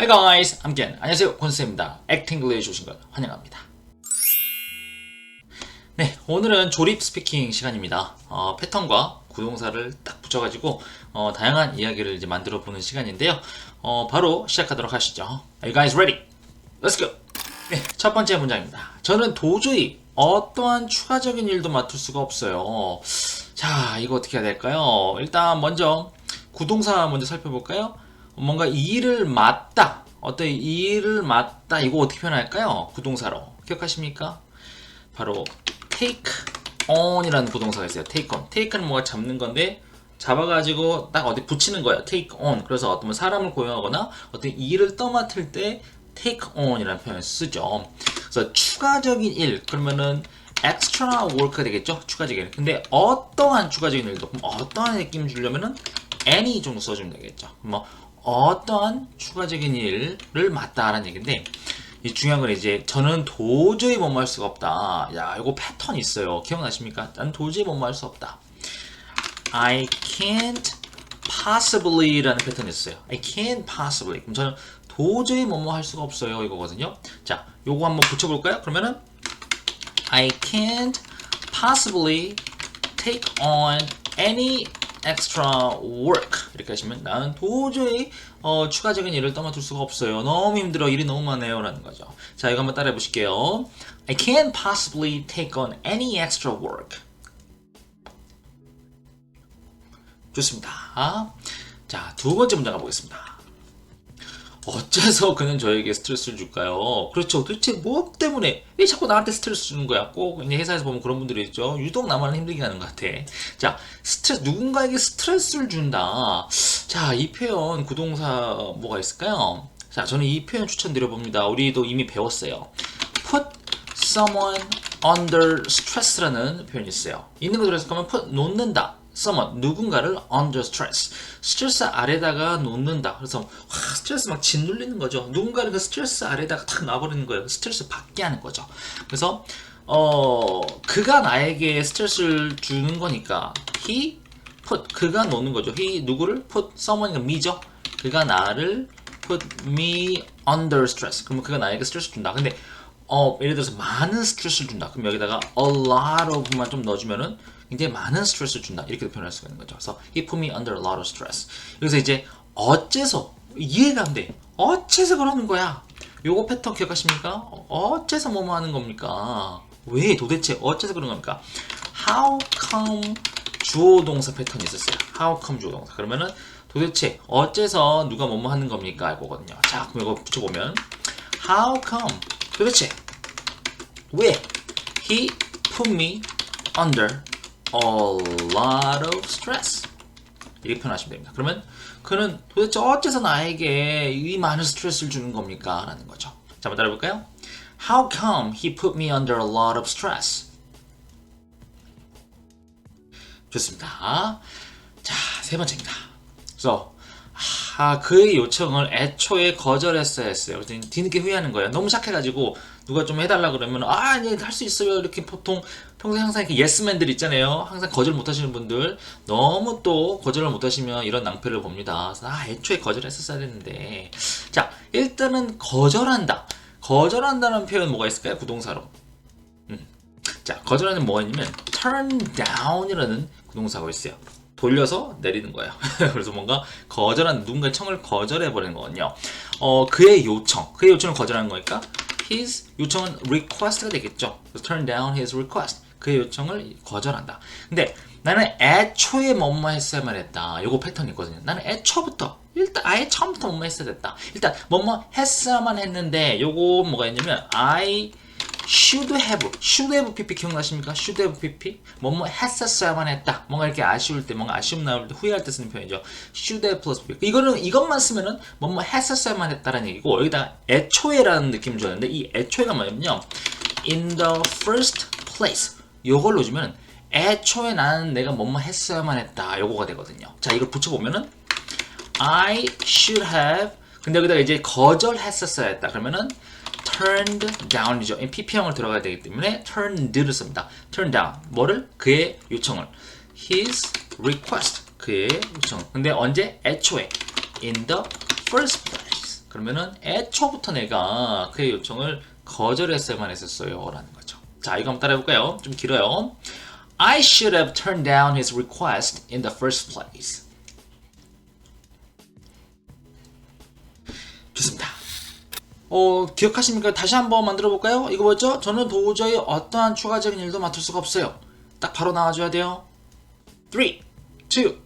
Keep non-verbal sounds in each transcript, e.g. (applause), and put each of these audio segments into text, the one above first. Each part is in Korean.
Hi guys, I'm Ken. 안녕하세요, 권쌤입니다. 액팅글리에 오신 걸 환영합니다. 네, 오늘은 조립 스피킹 시간입니다. 어, 패턴과 구동사를 딱 붙여가지고 어, 다양한 이야기를 이제 만들어 보는 시간인데요. 어, 바로 시작하도록 하시죠. Are you guys ready? Let's go. 네, 첫 번째 문장입니다. 저는 도저히 어떠한 추가적인 일도 맡을 수가 없어요. 자, 이거 어떻게 해야 될까요? 일단 먼저 구동사 먼저 살펴볼까요? 뭔가 이 일을 맡다. 어떤 이 일을 맡다. 이거 어떻게 표현할까요? 구동사로. 기억하십니까? 바로 take on이라는 부동사가 있어요. take on. take는 뭐가 잡는 건데 잡아가지고 딱 어디 붙이는 거예요. take on. 그래서 어떤 사람을 고용하거나 어떤 일을 떠맡을 때 take on이라는 표현을 쓰죠. 그래서 추가적인 일 그러면은 extra work가 되겠죠. 추가적인 일. 근데 어떠한 추가적인 일도 그럼 어떠한 느낌 주려면은 any 정도 써주면 되겠죠. 뭐 어떠한 추가적인 일을 맡다라는 얘기인데 이 중요한 건 이제 저는 도저히 뭐뭐 할 수가 없다. 야, 이거 패턴 있어요. 기억나십니까? 난 도저히 뭐뭐 할 수 없다. I can't possibly라는 패턴이 있어요. I can't possibly. 그럼 저는 도저히 뭐뭐 할 수가 없어요. 이거거든요. 자, 요거 한번 붙여볼까요? 그러면은 I can't possibly take on any extra work 이렇게 하시면 나는 도저히 어, 추가적인 일을 떠맡을 수가 없어요. 너무 힘들어. 일이 너무 많아요. 라는 거죠. 자, 이거 한번 따라해 보실게요. I can't possibly take on any extra work. 좋습니다. 자, 두 번째 문장 가보겠습니다. 어째서 그는 저에게 스트레스를 줄까요? 그렇죠. 도대체 뭐 때문에 왜 자꾸 나한테 스트레스 주는 거야? 꼭 이제 회사에서 보면 그런 분들이 있죠. 유독 나만 힘들게 하는 것 같아. 자, 스트레스 누군가에게 스트레스를 준다. 자, 이 표현 구동사 뭐가 있을까요? 자, 저는 이 표현 추천드려 봅니다. 우리도 이미 배웠어요. Put someone under stress라는 표현이 있어요. 있는 그대로 해석하면 put 놓는다. Someone 누군가를 under stress. 스트레스 아래다가 놓는다. 그래서 와 스트레스 막 짓눌리는 거죠. 누군가를 그 스트레스 아래다가 탁 놔버리는 거예요. 스트레스 받게 하는 거죠. 그래서 어 그가 나에게 스트레스를 주는 거니까 he put 그가 놓는 거죠. he 누구를? put someone이가 me죠. 그가 나를 put me under stress. 그러면 그가 나에게 스트레스 준다. 근데 어, 예를 들어서 많은 스트레스를 준다. 그럼 여기다가 a lot of만 좀 넣어주면은 굉장히 많은 스트레스를 준다. 이렇게 표현할 수가 있는 거죠. 그래서 he put me under a lot of stress. 여기서 이제 어째서 이해가 안 돼. 어째서 그러는 거야? 요거 패턴 기억하십니까? 어, 어째서 뭐뭐 하는 겁니까? 왜 도대체 어째서 그런 겁니까? How come 주어 동사 패턴이 있었어요. How come 주어 동사. 그러면은 도대체 어째서 누가 뭐뭐 하는 겁니까? 이거거든요. 자, 그럼 이거 붙여보면 How come 도대체 왜 he put me under lot of stress 이렇게 표현하시면 됩니다. 그러면 그는 도대체 어째서 나에게 이 많은 스트레스를 주는 겁니까? 라는 거죠. 자, 한번 따라해볼까요? How come he put me under a lot of stress? 좋습니다. 자, 세 번째입니다. 그래서 아, 그의 요청을 애초에 거절했어야 했어요. 그래서 뒤늦게 후회하는 거예요. 너무 착해가지고 누가 좀 해달라 그러면 아, 아니 할수 있어요. 이렇게 보통 평소에 항상 이렇게 예스맨들 있잖아요. 항상 거절 못 하시는 분들 너무 또 거절을 못 하시면 이런 낭패를 봅니다. 아, 애초에 거절했었어야 했는데 자, 일단은 거절한다. 거절한다는 표현 뭐가 있을까요? 부동사로. 음. 자, 거절하는 뭐가 있냐면 turn down이라는 구동사가 있어요. 돌려서 내리는 거예요. (laughs) 그래서 뭔가 거절한 누군가 청을 거절해 버리는 거거든요. 어, 그의 요청, 그의 요청을 거절하는 거니까 his 요청은 request가 되겠죠. turn down his request. 그의 요청을 거절한다. 근데 나는 애초에 뭐뭐 했어야만 했다. 요거 패턴이 있거든요. 나는 애초부터 일단 아예 처음부터 뭐뭐 했어야 됐다. 일단 뭐뭐 했어야만 했는데 요거 뭐가 있냐면 I should have, should have pp 기억나십니까? should have pp 뭐뭐 했었어야만 했다. 뭔가 이렇게 아쉬울 때, 뭔가 아쉬움 나올 때, 후회할 때 쓰는 표현이죠. should have plus pp. 이거는 이것만 쓰면은 뭐뭐 했었어야만 했다라는 얘기고 여기다가 애초에라는 느낌을 줬는데 이 애초에가 뭐냐면요, in the first place. 요걸로 주면 애초에 나는 내가 뭐뭐 했어야만 했다. 요거가 되거든요. 자, 이걸 붙여보면은 I should have. 근데 여기다가 이제 거절했었어야 했다. 그러면은 turned down이죠. pp형을 들어가야 되기 때문에 turned를 씁니다. turn down. 뭐를? 그의 요청을. his request. 그의 요청. 근데 언제? 애초에. in the first place. 그러면은 애초부터 내가 그의 요청을 거절했어야만 했었어요. 라는 거죠. 자, 이거 한번 따라해 볼까요? 좀 길어요. I should have turned down his request in the first place. 좋습니다. 어, 기억하십니까? 다시 한번 만들어 볼까요? 이거 뭐죠? 저는 도저히 어떠한 추가적인 일도 맡을 수가 없어요. 딱 바로 나와줘야 돼요. 3, 2, 1.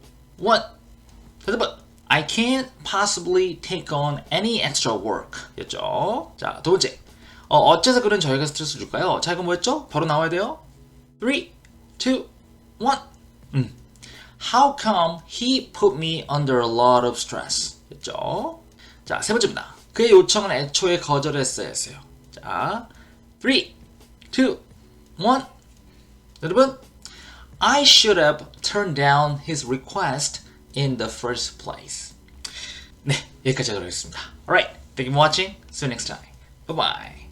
다시 번. I can't possibly take on any extra work. 였죠. 자, 두 번째. 어, 어째서 그런 저희가 스트레스 줄까요? 자, 이거 뭐였죠? 바로 나와야 돼요. 3, 2, 1. 음. How come he put me under a lot of stress? 였죠. 자, 세 번째입니다. 그의 요청은 애초에 거절했어야 했어요. 자, 3, 2, 1. 여러분, I should have turned down his request in the first place. 네, 여기까지 하도록 하겠습니다. Alright, thank you for watching. See you next time. Bye bye.